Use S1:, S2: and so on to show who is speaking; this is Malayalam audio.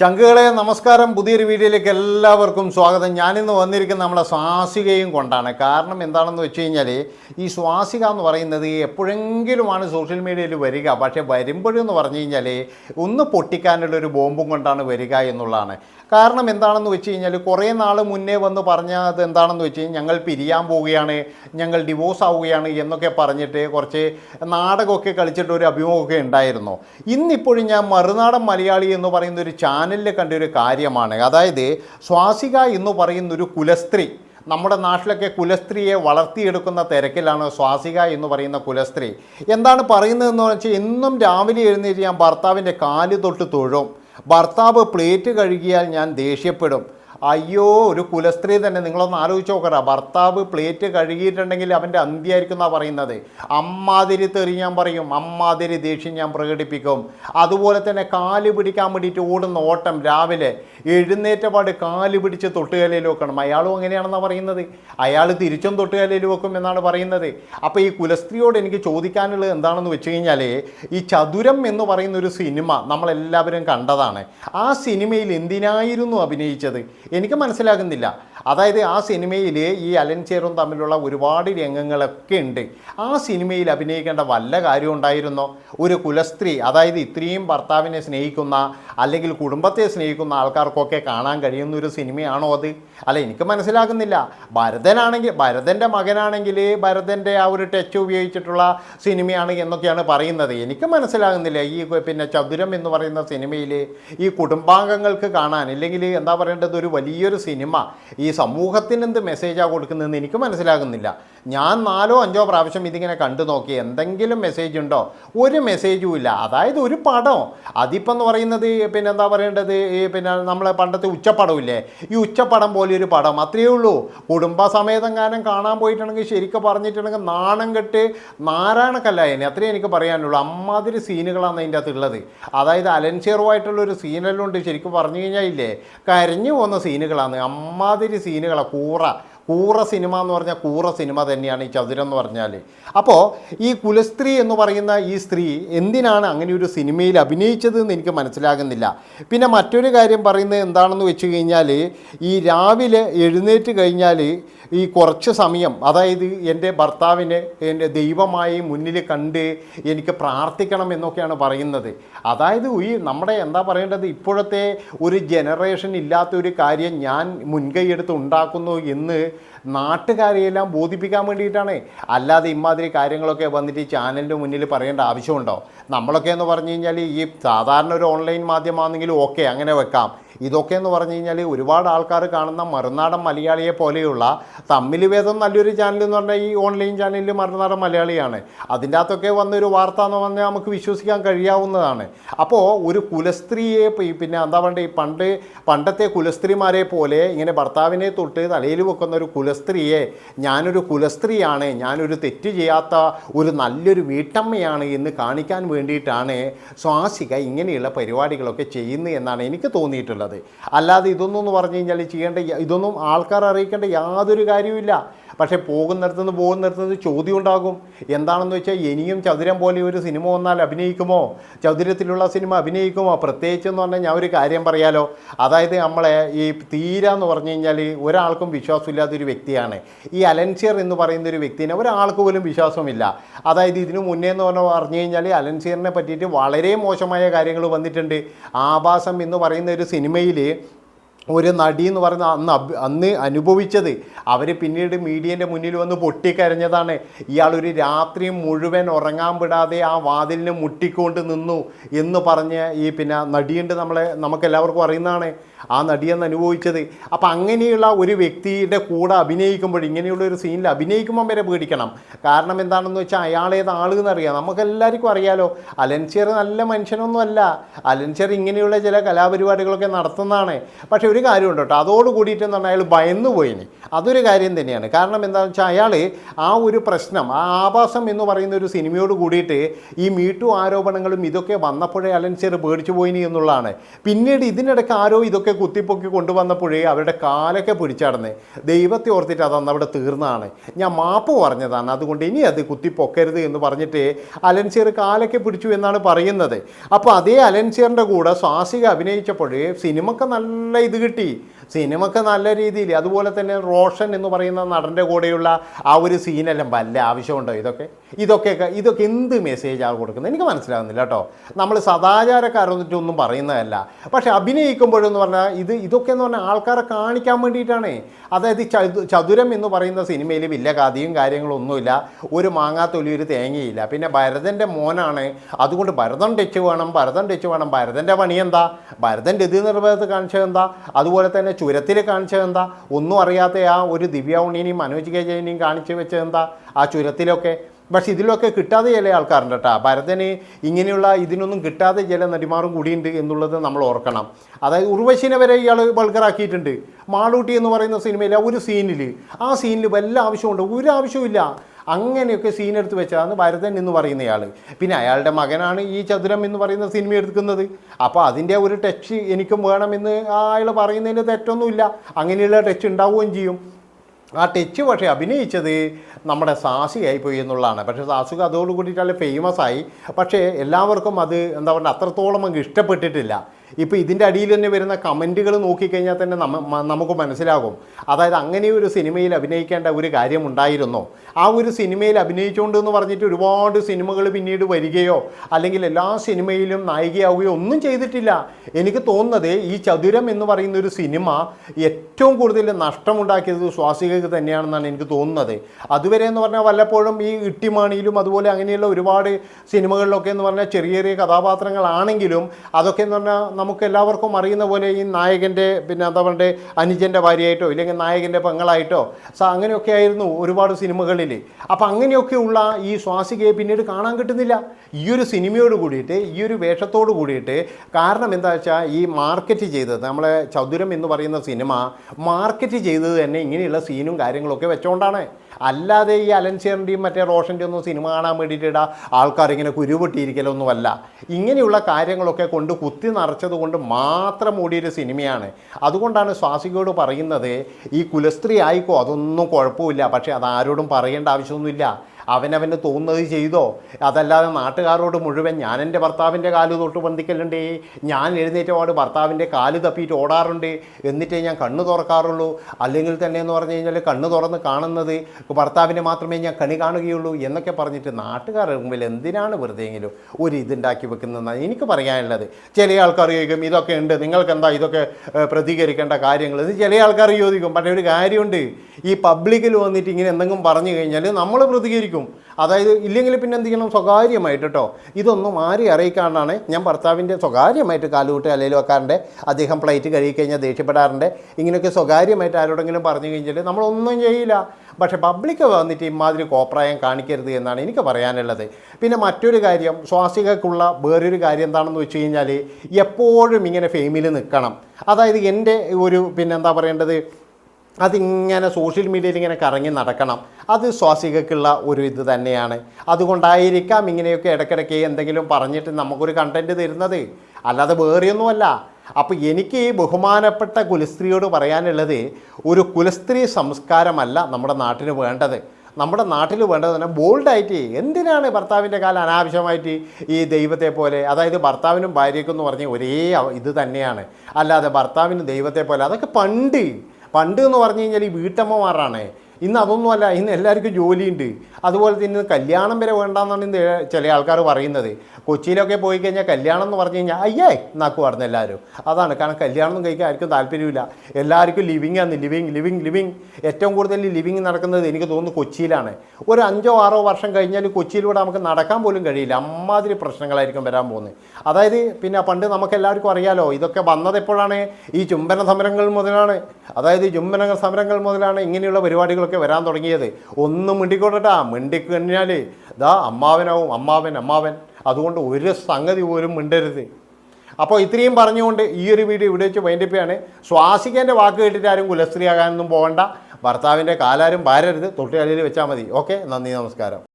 S1: ചങ്കുകളെ നമസ്കാരം പുതിയൊരു വീഡിയോയിലേക്ക് എല്ലാവർക്കും സ്വാഗതം. ഞാനിന്ന് വന്നിരിക്കുന്നത് നമ്മളെ സ്വാസികയും കൊണ്ടാണ്. കാരണം എന്താണെന്ന് വെച്ച് കഴിഞ്ഞാൽ ഈ സ്വാസിക എന്ന് പറയുന്നത് എപ്പോഴെങ്കിലുമാണ് സോഷ്യൽ മീഡിയയിൽ വരിക. പക്ഷേ വരുമ്പോഴെന്ന് പറഞ്ഞു കഴിഞ്ഞാൽ ഒന്ന് പൊട്ടിക്കാനുള്ള ഒരു ബോംബും കൊണ്ടാണ് വരിക എന്നുള്ളതാണ്. കാരണം എന്താണെന്ന് വെച്ച് കഴിഞ്ഞാൽ കുറേ നാൾ മുന്നേ വന്ന് പറഞ്ഞത് എന്താണെന്ന് വെച്ച് കഴിഞ്ഞാൽ ഞങ്ങൾ പിരിയാൻ പോവുകയാണ് ഞങ്ങൾ ഡിവോഴ്സ് ആവുകയാണ് എന്നൊക്കെ പറഞ്ഞിട്ട് കുറച്ച് നാടകമൊക്കെ കളിച്ചിട്ട് ഒരു അഭിമുഖമൊക്കെ ഉണ്ടായിരുന്നു. ഇന്നിപ്പോഴും ഞാൻ മറുനാടൻ മലയാളി എന്ന് പറയുന്ന ഒരു ചാനലിൽ കണ്ട ഒരു കാര്യമാണ്. അതായത് സ്വാസിക എന്ന് പറയുന്ന ഒരു കുലസ്ത്രീ നമ്മുടെ നാട്ടിലൊക്കെ കുലസ്ത്രീയെ വളർത്തിയെടുക്കുന്ന തിരക്കിലാണ് സ്വാസിക എന്ന് പറയുന്ന കുലസ്ത്രീ. എന്താണ് പറയുന്നതെന്ന് വെച്ചാൽ എന്നും രാവിലെ എഴുന്നേറ്റ് ഞാൻ ഭർത്താവിന്റെ കാൽ തൊട്ട് തൊഴും. ഭർത്താവ് പ്ലേറ്റ് കഴുകിയാൽ ഞാൻ ദേഷ്യപ്പെടും. അയ്യോ ഒരു കുലസ്ത്രീ തന്നെ. നിങ്ങളൊന്ന് ആലോചിച്ച് നോക്കറ ഭർത്താവ് പ്ലേറ്റ് കഴുകിയിട്ടുണ്ടെങ്കിൽ അവന്റെ അന്ത്യമായിരിക്കും എന്നാണ് പറയുന്നത്. അമ്മാതിരി തെറി ഞാൻ പറയും. അമ്മാതിരി ദേഷ്യം ഞാൻ പ്രകടിപ്പിക്കും. അതുപോലെ തന്നെ കാൽ പിടിക്കാൻ വേണ്ടിയിട്ട് ഓടുന്ന ഓട്ടം രാവിലെ എഴുന്നേറ്റപാട് കാൽ പിടിച്ച് തൊട്ടുകലയിൽ വെക്കണം. അയാളും അങ്ങനെയാണെന്നാണ് പറയുന്നത്. അയാൾ തിരിച്ചും തൊട്ടുകലയിൽ വെക്കും എന്നാണ് പറയുന്നത്. അപ്പോൾ ഈ കുലസ്ത്രീയോട് എനിക്ക് ചോദിക്കാനുള്ളത് എന്താണെന്ന് വെച്ച് കഴിഞ്ഞാൽ ഈ ചതുരം എന്ന് പറയുന്ന ഒരു സിനിമ നമ്മളെല്ലാവരും കണ്ടതാണ്. ആ സിനിമയിൽ എന്തിനായിരുന്നു അഭിനയിച്ചത്? എനിക്ക് മനസ്സിലാകുന്നില്ല. അതായത് ആ സിനിമയിൽ ഈ അലൻ ചേറും തമ്മിലുള്ള ഒരുപാട് രംഗങ്ങളൊക്കെ ഉണ്ട്. ആ സിനിമയിൽ അഭിനയിക്കേണ്ട വല്ല കാര്യം ഉണ്ടായിരുന്നോ ഒരു കുലസ്ത്രീ അതായത് ഇത്രയും ഭർത്താവിനെ സ്നേഹിക്കുന്ന അല്ലെങ്കിൽ കുടുംബത്തെ സ്നേഹിക്കുന്ന ആൾക്കാർക്കൊക്കെ കാണാൻ കഴിയുന്ന ഒരു സിനിമയാണോ അത്? അല്ല എനിക്ക് മനസ്സിലാകുന്നില്ല. ഭരതനാണെങ്കിൽ ഭരതന്റെ മകനാണെങ്കിൽ ഭരതന്റെ ആ ഒരു ടച്ച് ഉപയോഗിച്ചിട്ടുള്ള സിനിമയാണ് എന്നൊക്കെയാണ് പറയുന്നത്. എനിക്ക് മനസ്സിലാകുന്നില്ല. ഈ പിന്നെ ചതുരം എന്ന് പറയുന്ന സിനിമയിൽ ഈ കുടുംബാംഗങ്ങൾക്ക് കാണാൻ ഇല്ലെങ്കിൽ എന്താ പറയേണ്ടത്? ഒരു വലിയൊരു സിനിമ. ഈ സമൂഹത്തിന് എന്ത് മെസ്സേജാണ് കൊടുക്കുന്നതെന്ന് എനിക്ക് മനസ്സിലാകുന്നില്ല. ഞാൻ നാലോ അഞ്ചോ പ്രാവശ്യം ഇതിങ്ങനെ കണ്ടു നോക്കി. എന്തെങ്കിലും മെസ്സേജ് ഉണ്ടോ? ഒരു മെസ്സേജും ഇല്ല. അതായത് ഒരു പടം. അതിപ്പം എന്ന് പറയുന്നത് പിന്നെ എന്താ പറയേണ്ടത്? ഈ പിന്നെ നമ്മളെ പണ്ടത്തെ ഉച്ചപ്പടമില്ലേ ഈ ഉച്ചപ്പടം പോലെ ഒരു പടം. അത്രയേ ഉള്ളൂ. കുടുംബസമേതം ഗാനം കാണാൻ പോയിട്ടുണ്ടെങ്കിൽ ശരിക്കും പറഞ്ഞിട്ടുണ്ടെങ്കിൽ നാണം കെട്ട് നാരായണക്കല്ലായനെ അത്രയേ എനിക്ക് പറയാനുള്ളൂ. അമ്മാതിരി സീനുകളാണ് അതിന്റെ അകത്തുള്ളത്. അതായത് അലൻഷെയറുമായിട്ടുള്ള ഒരു സീനെല്ലാം ഉണ്ട്. ശരിക്കും പറഞ്ഞു കഴിഞ്ഞാൽ ഇല്ലേ? കരഞ്ഞു പോകുന്ന സീനുകളാണ്. അമ്മാതിരി സീനുകളാണ്. കൂറ. കൂറ സിനിമ എന്ന് പറഞ്ഞാൽ കൂറ സിനിമ തന്നെയാണ് ഈ ചതുരം എന്ന് പറഞ്ഞാൽ. അപ്പോൾ ഈ കുലസ്ത്രീ എന്ന് പറയുന്ന ഈ സ്ത്രീ എന്തിനാണ് അങ്ങനെ ഒരു സിനിമയിൽ അഭിനയിച്ചത് എന്ന് എനിക്ക് മനസ്സിലാകുന്നില്ല. പിന്നെ മറ്റൊരു കാര്യം പറയുന്നത് എന്താണെന്ന് വെച്ച് കഴിഞ്ഞാൽ ഈ രാവിലെ എഴുന്നേറ്റ് കഴിഞ്ഞാൽ ഈ കുറച്ച് സമയം അതായത് എന്റെ ഭർത്താവിനെ എന്റെ ദൈവമായി മുന്നിൽ കണ്ട് എനിക്ക് പ്രാർത്ഥിക്കണം എന്നൊക്കെയാണ് പറയുന്നത്. അതായത് ഈ നമ്മുടെ എന്താ പറയേണ്ടത്? ഇപ്പോഴത്തെ ഒരു ജനറേഷൻ ഇല്ലാത്ത ഒരു കാര്യം ഞാൻ മുൻകൈയെടുത്ത് ഉണ്ടാക്കുന്നു എന്ന് നാട്ടുകാരെയെല്ലാം ബോധിപ്പിക്കാൻ വേണ്ടിയിട്ടാണ്. അല്ലാതെ ഇമാതിരി കാര്യങ്ങളൊക്കെ വന്നിട്ട് ഈ ചാനലിന്റെ മുന്നിൽ പറയേണ്ട ആവശ്യമുണ്ടോ? നമ്മളൊക്കെ എന്ന് പറഞ്ഞു കഴിഞ്ഞാൽ ഈ സാധാരണ ഒരു ഓൺലൈൻ മാധ്യമമാണെങ്കിലും ഓക്കെ അങ്ങനെ വെക്കാം. ഇതൊക്കെ എന്ന് പറഞ്ഞു കഴിഞ്ഞാൽ ഒരുപാട് ആൾക്കാർ കാണുന്ന മറുനാടൻ മലയാളിയെ പോലെയുള്ള തമ്മിൽ വേദം നല്ലൊരു ചാനൽ എന്ന് പറഞ്ഞാൽ ഈ ഓൺലൈൻ ചാനലിൽ മറുനാടൻ മലയാളിയാണ്. അതിന്റെ അകത്തൊക്കെ വന്നൊരു വാർത്ത എന്ന് പറഞ്ഞാൽ നമുക്ക് വിശ്വസിക്കാൻ കഴിയാവുന്നതാണ്. അപ്പോൾ ഒരു കുലസ്ത്രീയെ പിന്നെ എന്താ പറയുക ഈ പണ്ട് പണ്ടത്തെ കുലസ്ത്രീമാരെ പോലെ ഇങ്ങനെ ഭർത്താവിനെ തൊട്ട് തലയിൽ വെക്കുന്ന ഒരു കുലസ്ത്രീയെ ഞാനൊരു കുലസ്ത്രീയാണ് ഞാനൊരു തെറ്റ് ചെയ്യാത്ത ഒരു നല്ലൊരു വീട്ടമ്മയാണ് എന്ന് കാണിക്കാൻ വേണ്ടിയിട്ടാണ് സ്വാസിക ഇങ്ങനെയുള്ള പരിപാടികളൊക്കെ ചെയ്യുന്നത് എന്നാണ് എനിക്ക് തോന്നിയിട്ടുള്ളത്. അല്ലാതെ. ഇതൊന്നും എന്ന് പറഞ്ഞു കഴിഞ്ഞാൽ ചെയ്യേണ്ട ഇതൊന്നും ആൾക്കാർ അറിയിക്കേണ്ട യാതൊരു കാര്യവുമില്ല പക്ഷേ പോകുന്നിടത്തു നിന്ന് പോകുന്നിടത്തു നിന്ന് ചോദ്യം ഉണ്ടാകും. എന്താണെന്ന് വെച്ചാൽ ഇനിയും ചതുരം പോലെ ഒരു സിനിമ വന്നാൽ അഭിനയിക്കുമോ? ചതുരത്തിലുള്ള സിനിമ അഭിനയിക്കുമോ? പ്രത്യേകിച്ച് എന്ന് പറഞ്ഞാൽ ഞാൻ ഒരു കാര്യം പറയാലോ. അതായത് നമ്മളെ ഈ തീര എന്ന് പറഞ്ഞു കഴിഞ്ഞാൽ ഒരാൾക്കും വിശ്വാസമില്ലാത്തൊരു വ്യക്തിയാണ്. ഈ അലൻസിയർ എന്ന് പറയുന്ന ഒരു വ്യക്തിനെ ഒരാൾക്ക് പോലും വിശ്വാസമില്ല. അതായത് ഇതിനു മുന്നേ എന്ന് പറഞ്ഞാൽ പറഞ്ഞു കഴിഞ്ഞാൽ അലൻസിയറിനെ പറ്റിയിട്ട് വളരെ മോശമായ കാര്യങ്ങൾ വന്നിട്ടുണ്ട്. ആഭാസം എന്ന് പറയുന്ന ഒരു സിനിമയിൽ ഒരു നടി എന്ന് പറയുന്ന അന്ന് അന്ന് അനുഭവിച്ചത് അവർ പിന്നീട് മീഡിയന്റെ മുന്നിൽ വന്ന് പൊട്ടിക്കരഞ്ഞതാണ്. ഇയാളൊരു രാത്രി മുഴുവൻ ഉറങ്ങാൻ വിടാതെ ആ വാതിലിനെ മുട്ടിക്കൊണ്ട് നിന്നു എന്ന് പറഞ്ഞ് ഈ പിന്നെ നടിയുണ്ട് നമ്മളെ നമുക്കെല്ലാവർക്കും അറിയുന്നതാണ്. ആ നടിയെന്ന് അനുഭവിച്ചത്. അപ്പം അങ്ങനെയുള്ള ഒരു വ്യക്തിയുടെ കൂടെ അഭിനയിക്കുമ്പോൾ ഇങ്ങനെയുള്ള ഒരു സീനിൽ അഭിനയിക്കുമ്പോൾ വരെ പേടിക്കണം. കാരണം എന്താണെന്ന് വെച്ചാൽ അയാളേത് ആളെന്ന് അറിയാം. നമുക്കെല്ലാവർക്കും അറിയാലോ അലൻസിയർ നല്ല മനുഷ്യനൊന്നുമല്ല അലൻസിയർ ഇങ്ങനെയുള്ള ചില കലാപരിപാടികളൊക്കെ നടത്തുന്നതാണ്. പക്ഷേ ഒരു കാര്യം ഉണ്ട് കേട്ടോ അതോട് കൂടിയിട്ടെന്ന് പറഞ്ഞാൽ അയാൾ ഭയന്നു പോയിന്. അതൊരു കാര്യം തന്നെയാണ്. കാരണം എന്താണെന്ന് വെച്ചാൽ അയാൾ ആ ഒരു പ്രശ്നം ആ ആഭാസം എന്ന് പറയുന്ന ഒരു സിനിമയോട് കൂടിയിട്ട് ഈ മീട്ടു ആരോപണങ്ങളും ഇതൊക്കെ വന്നപ്പോഴേ അലൻസിയർ പേടിച്ചു പോയിനി എന്നുള്ളതാണ്. പിന്നീട് ഇതിനിടയ്ക്ക് ആരോ ഇതൊക്കെ ഇങ്ങനെയൊക്കെ കുത്തിപ്പൊക്കി കൊണ്ടുവന്നപ്പോഴേ അവരുടെ കാലൊക്കെ പിടിച്ചടന്ന് ദൈവത്തെ ഓർത്തിട്ട് അതന്ന് അവിടെ തീർന്നതാണ് ഞാൻ മാപ്പ് പറഞ്ഞതാണ്. അതുകൊണ്ട് ഇനി അത് കുത്തിപ്പൊക്കരുത് എന്ന് പറഞ്ഞിട്ട് അലൻസിയർ കാലൊക്കെ പിടിച്ചു എന്നാണ് പറയുന്നത്. അപ്പോൾ അതേ അലൻസിയറിന്റെ കൂടെ സ്വാസിക അഭിനയിച്ചപ്പോൾ സിനിമക്ക് നല്ല ഇത് കിട്ടി. സിനിമക്ക് നല്ല രീതിയിൽ അതുപോലെ തന്നെ റോഷൻ എന്ന് പറയുന്ന നടന്റെ കൂടെയുള്ള ആ ഒരു സീനെല്ലാം വല്ല ആവശ്യമുണ്ടോ ഇതൊക്കെ? ഇതൊക്കെ ഇതൊക്കെ എന്ത് മെസ്സേജാണ് കൊടുക്കുന്നത്? എനിക്ക് മനസ്സിലാകുന്നില്ല കേട്ടോ. നമ്മൾ സദാചാരക്കാരൊന്നും പറയുന്നതല്ല. പക്ഷേ അഭിനയിക്കുമ്പോഴെന്ന് പറഞ്ഞാൽ ഇത് ഇതൊക്കെ എന്ന് പറഞ്ഞാൽ ആൾക്കാരെ കാണിക്കാൻ വേണ്ടിയിട്ടാണ്. അതായത് ചതുരം എന്ന് പറയുന്ന സിനിമയിൽ വലിയ കഥയും കാര്യങ്ങളൊന്നുമില്ല ഒരു മാങ്ങാത്തൊലി ഒരു തേങ്ങയില്ല. പിന്നെ ഭരതന്റെ മോനാണ്. അതുകൊണ്ട് ഭരതം ടച്ച് വേണം ഭരതം ടച്ച് വേണം. ഭരതന്റെ പണി എന്താ? ഭരതന്റെ ഇത് നിർഭയത്ത് കാണിച്ചത് എന്താ? അതുപോലെ തന്നെ ചുരത്തിൽ കാണിച്ചത് എന്താ? ഒന്നും അറിയാത്ത ആ ഒരു ദിവ്യ ഉണ്ണീനെയും മനോജ് കെ ജയനെയും കാണിച്ചു വെച്ചത് എന്താ? ആ ചുരത്തിലൊക്കെ. പക്ഷേ ഇതിലൊക്കെ കിട്ടാതെ ചില ആൾക്കാരുണ്ട് കേട്ടോ. ഭരതന് ഇങ്ങനെയുള്ള ഇതിനൊന്നും കിട്ടാതെ ചില നടിമാറും കൂടിയുണ്ട് എന്നുള്ളത് നമ്മൾ ഓർക്കണം. അതായത് ഉർവശിനെ വരെ ഇയാൾ ബൾക്കറാക്കിയിട്ടുണ്ട് മാളൂട്ടി എന്ന് പറയുന്ന സിനിമയിൽ ആ ഒരു സീനിൽ ആ സീനിൽ വല്ല ആവശ്യമുണ്ട്? ഒരു ആവശ്യമില്ല അങ്ങനെയൊക്കെ സീൻ എടുത്ത് വെച്ചതാണ് ഭരതൻ എന്ന് പറയുന്നയാൾ പിന്നെ അയാളുടെ മകനാണ് ഈ ചതുരം എന്ന് പറയുന്ന സിനിമ എടുക്കുന്നത്. അപ്പോൾ അതിന്റെ ഒരു ടച്ച് എനിക്കും വേണമെന്ന് അയാൾ പറയുന്നതിന് തെറ്റൊന്നുമില്ല. അങ്ങനെയുള്ള ടച്ച് ഉണ്ടാവുകയും ചെയ്യും. ആ ടച്ച് പക്ഷേ അഭിനയിച്ചത് നമ്മുടെ സാസിയായി പോയി എന്നുള്ളതാണ്. പക്ഷേ സാസുക അതോട് ഫേമസ് ആയി. പക്ഷേ എല്ലാവർക്കും അത് എന്താ പറയുക അത്രത്തോളം അങ്ങ് ഇഷ്ടപ്പെട്ടിട്ടില്ല. ഇപ്പോൾ ഇതിന്റെ അടിയിൽ തന്നെ വരുന്ന കമന്റുകൾ നോക്കിക്കഴിഞ്ഞാൽ തന്നെ നമുക്ക് മനസ്സിലാകും. അതായത് അങ്ങനെ ഒരു സിനിമയിൽ അഭിനയിക്കേണ്ട ഒരു കാര്യമുണ്ടായിരുന്നോ ആ ഒരു സിനിമയിൽ അഭിനയിച്ചുകൊണ്ട് എന്ന് പറഞ്ഞിട്ട് ഒരുപാട് സിനിമകൾ പിന്നീട് വരികയോ അല്ലെങ്കിൽ എല്ലാ സിനിമയിലും നായികയാവുകയോ ഒന്നും ചെയ്തിട്ടില്ല. എനിക്ക് തോന്നുന്നത് ഈ ചതുരം എന്ന് പറയുന്ന ഒരു സിനിമ ഏറ്റവും കൂടുതൽ നഷ്ടമുണ്ടാക്കിയത് സ്വാസികൾക്ക് തന്നെയാണെന്നാണ് എനിക്ക് തോന്നുന്നത്. അതുവരെ എന്ന് പറഞ്ഞാൽ വല്ലപ്പോഴും ഈ ഇട്ടിമാണിയിലും അതുപോലെ അങ്ങനെയുള്ള ഒരുപാട് സിനിമകളിലൊക്കെ എന്ന് പറഞ്ഞാൽ ചെറിയ ചെറിയ കഥാപാത്രങ്ങളാണെങ്കിലും അതൊക്കെ എന്ന് പറഞ്ഞാൽ നമുക്ക് എല്ലാവർക്കും അറിയുന്ന പോലെ ഈ നായകന്റെ പിന്നെ എന്താ പറയുക അനുജന്റെ ഭാര്യയായിട്ടോ ഇല്ലെങ്കിൽ നായകന്റെ പെങ്ങളായിട്ടോ സ അങ്ങനെയൊക്കെ ആയിരുന്നു ഒരുപാട് സിനിമകളിൽ. അപ്പം അങ്ങനെയൊക്കെയുള്ള ഈ സ്വാസികയെ പിന്നീട് കാണാൻ കിട്ടുന്നില്ല. ഈ ഒരു സിനിമയോട് കൂടിയിട്ട് ഈ ഒരു വേഷത്തോട് കൂടിയിട്ട് കാരണം എന്താ വെച്ചാൽ ഈ മാർക്കറ്റ് ചെയ്തത് നമ്മളെ ചതുരം എന്ന് പറയുന്ന സിനിമ മാർക്കറ്റ് ചെയ്തത് തന്നെ ഇങ്ങനെയുള്ള സീനും കാര്യങ്ങളൊക്കെ വെച്ചുകൊണ്ടാണ് അല്ലാതെ ഈ അലൻ അലൻസിയറിന്റെയും മറ്റേ റോഷന്റെയും ഒന്നും സിനിമ കാണാൻ വേണ്ടിയിട്ട് ആൾക്കാർ ഇങ്ങനെ കുരുപൊട്ടിയിരിക്കലൊന്നുമല്ല. ഇങ്ങനെയുള്ള കാര്യങ്ങളൊക്കെ കൊണ്ട് കുത്തി നിറച്ചത് കൊണ്ട് മാത്രം ഓടിയൊരു സിനിമയാണ്. അതുകൊണ്ടാണ് സ്വാസികയോട് പറയുന്നത് ഈ കുലസ്ത്രീ ആയിക്കോ അതൊന്നും കുഴപ്പമില്ല. പക്ഷേ അത് ആരോടും പറയേണ്ട ആവശ്യമൊന്നുമില്ല. അവനവന് തോന്നുന്നത് ചെയ്തോ? അതല്ലാതെ നാട്ടുകാരോട് മുഴുവൻ ഞാൻ എന്റെ ഭർത്താവിന്റെ കാൽ തൊട്ട് ബന്ധിക്കലുണ്ട് ഞാൻ എഴുന്നേറ്റ പാട് ഭർത്താവിന്റെ കാൽ തപ്പിയിട്ട് ഓടാറുണ്ട്. എന്നിട്ടേ ഞാൻ കണ്ണ് തുറക്കാറുള്ളൂ. അല്ലെങ്കിൽ തന്നെ എന്ന് പറഞ്ഞു കഴിഞ്ഞാൽ കണ്ണ് തുറന്ന് കാണുന്നത് ഭർത്താവിനെ മാത്രമേ ഞാൻ കണി കാണുകയുള്ളൂ എന്നൊക്കെ പറഞ്ഞിട്ട് നാട്ടുകാരുടെ മുമ്പിൽ എന്തിനാണ് വെറുതെയെങ്കിലും ഒരു ഇതുണ്ടാക്കി വെക്കുന്നതെന്നാണ് എനിക്ക് പറയാനുള്ളത്. ചില ആൾക്കാർ ചോദിക്കും ഇതൊക്കെ ഉണ്ട്. നിങ്ങൾക്ക് എന്താ ഇതൊക്കെ പ്രതികരിക്കേണ്ട കാര്യങ്ങൾ? ഇത് ചില ആൾക്കാർ ചോദിക്കും. പക്ഷേ ഒരു കാര്യമുണ്ട്. ഈ പബ്ലിക്കിൽ വന്നിട്ട് ഇങ്ങനെ എന്തെങ്കിലും പറഞ്ഞു കഴിഞ്ഞാൽ നമ്മൾ പ്രതികരിക്കും. അതായത് ഇല്ലെങ്കിൽ പിന്നെ എന്ത് ചെയ്യണം? സ്വകാര്യമായിട്ട് കേട്ടോ ഇതൊന്നും ആരെ അറിയിക്കാണ്ടാണ് ഞാൻ ഭർത്താവിന്റെ സ്വകാര്യമായിട്ട് കാലുകൂട്ട് അല്ലെങ്കിൽ വെക്കാറുണ്ട്. അദ്ദേഹം പ്ലേറ്റ് കഴുകി കഴിഞ്ഞാൽ ദേഷ്യപ്പെടാറുണ്ട്. ഇങ്ങനെയൊക്കെ സ്വകാര്യമായിട്ട് ആരോടെങ്കിലും പറഞ്ഞു കഴിഞ്ഞാൽ നമ്മളൊന്നും ചെയ്യില്ല. പക്ഷേ പബ്ലിക് വന്നിട്ട് ഇമാതിരി കോപ്രായം കാണിക്കരുത് എന്നാണ് എനിക്ക് പറയാനുള്ളത്. പിന്നെ മറ്റൊരു കാര്യം സ്വാസികക്കുള്ള വേറൊരു കാര്യം എന്താണെന്ന് വെച്ച് കഴിഞ്ഞാൽ എപ്പോഴും ഇങ്ങനെ ഫെയിമിൽ നിൽക്കണം അതായത് എന്റെ ഒരു പിന്നെന്താ പറയേണ്ടത്? അതിങ്ങനെ സോഷ്യൽ മീഡിയയിൽ ഇങ്ങനെ കറങ്ങി നടക്കണം. അത് സ്വാസികക്കുള്ള ഒരു ഇത് തന്നെയാണ്. അതുകൊണ്ടായിരിക്കാം ഇങ്ങനെയൊക്കെ ഇടയ്ക്കിടയ്ക്ക് എന്തെങ്കിലും പറഞ്ഞിട്ട് നമുക്കൊരു കണ്ടന്റ് തരുന്നത്. അല്ലാതെ വേറെയൊന്നുമല്ല. അപ്പോൾ എനിക്ക് ഈ ബഹുമാനപ്പെട്ട കുലസ്ത്രീയോട് പറയാനുള്ളത് ഒരു കുലസ്ത്രീ സംസ്കാരമല്ല നമ്മുടെ നാട്ടിന് വേണ്ടത്. നമ്മുടെ നാട്ടിൽ വേണ്ടത് തന്നെ ബോൾഡായിട്ട് എന്തിനാണ് ഭർത്താവിന്റെ കാലം അനാവശ്യമായിട്ട് ഈ ദൈവത്തെ പോലെ അതായത് ഭർത്താവിനും ഭാര്യയ്ക്കും എന്ന് പറഞ്ഞ ഒരേ ഇത് തന്നെയാണ്. അല്ലാതെ ഭർത്താവിനും ദൈവത്തെ പോലെ അതൊക്കെ പണ്ട് പണ്ട് എന്ന് പറഞ്ഞു കഴിഞ്ഞാൽ ഈ വീട്ടമ്മമാരാണ്. ഇന്ന് അതൊന്നുമല്ല ഇന്ന് എല്ലാവർക്കും ജോലിയുണ്ട്. അതുപോലെ തന്നെ കല്യാണം വരെ വേണ്ടെന്നാണ് ഇന്ന് ചില ആൾക്കാർ പറയുന്നത്. കൊച്ചിയിലൊക്കെ പോയി കഴിഞ്ഞാൽ കല്യാണം എന്ന് പറഞ്ഞു കഴിഞ്ഞാൽ അയ്യേ എന്നാക്ക് പറഞ്ഞു എല്ലാവരും. അതാണ് കാരണം കല്യാണം കഴിക്കാൻ ആർക്കും താല്പര്യമില്ല. എല്ലാവർക്കും ലിവിങ് ആണ് ലിവിങ് ലിവിങ് ലിവിങ് ഏറ്റവും കൂടുതൽ ലിവിങ് നടക്കുന്നത് എനിക്ക് തോന്നുന്നു കൊച്ചിയിലാണ്. ഒരു അഞ്ചോ ആറോ വർഷം കഴിഞ്ഞാൽ കൊച്ചിയിലൂടെ നമുക്ക് നടക്കാൻ പോലും കഴിയില്ല. അമ്മാതിരി പ്രശ്നങ്ങളായിരിക്കും വരാൻ പോകുന്നത്. അതായത് പിന്നെ പണ്ട് നമുക്ക് എല്ലാവർക്കും അറിയാലോ ഇതൊക്കെ വന്നത് എപ്പോഴാണ്? ഈ ചുംബന സമരങ്ങൾ മുതലാണ്. അതായത് ചുംബന സമരങ്ങൾ മുതലാണ് ഇങ്ങനെയുള്ള പരിപാടികളൊക്കെ വരാൻ തുടങ്ങിയത്. ഒന്നും മിണ്ടിക്കൊണ്ടട്ടാ മിണ്ടിക്കഴിഞ്ഞാൽ ദാ അമ്മാവനാവും അമ്മാവൻ അമ്മാവൻ. അതുകൊണ്ട് ഒരു സംഗതി പോലും മിണ്ടരുത്. അപ്പോൾ ഇത്രയും പറഞ്ഞുകൊണ്ട് ഈ ഒരു വീഡിയോ ഇവിടെ വെച്ച് വൈൻഡിപ്പിയാണ് ശ്വാസിക്കേന്റെ വാക്ക് കേട്ടിട്ട് ആരും കുലസ്ത്രീയാകാനൊന്നും പോകണ്ട. ഭർത്താവിന്റെ കാലാരും ഭാരരുത് തൊട്ടുകാലിൽ വെച്ചാൽ മതി. ഓക്കെ? നന്ദി നമസ്കാരം.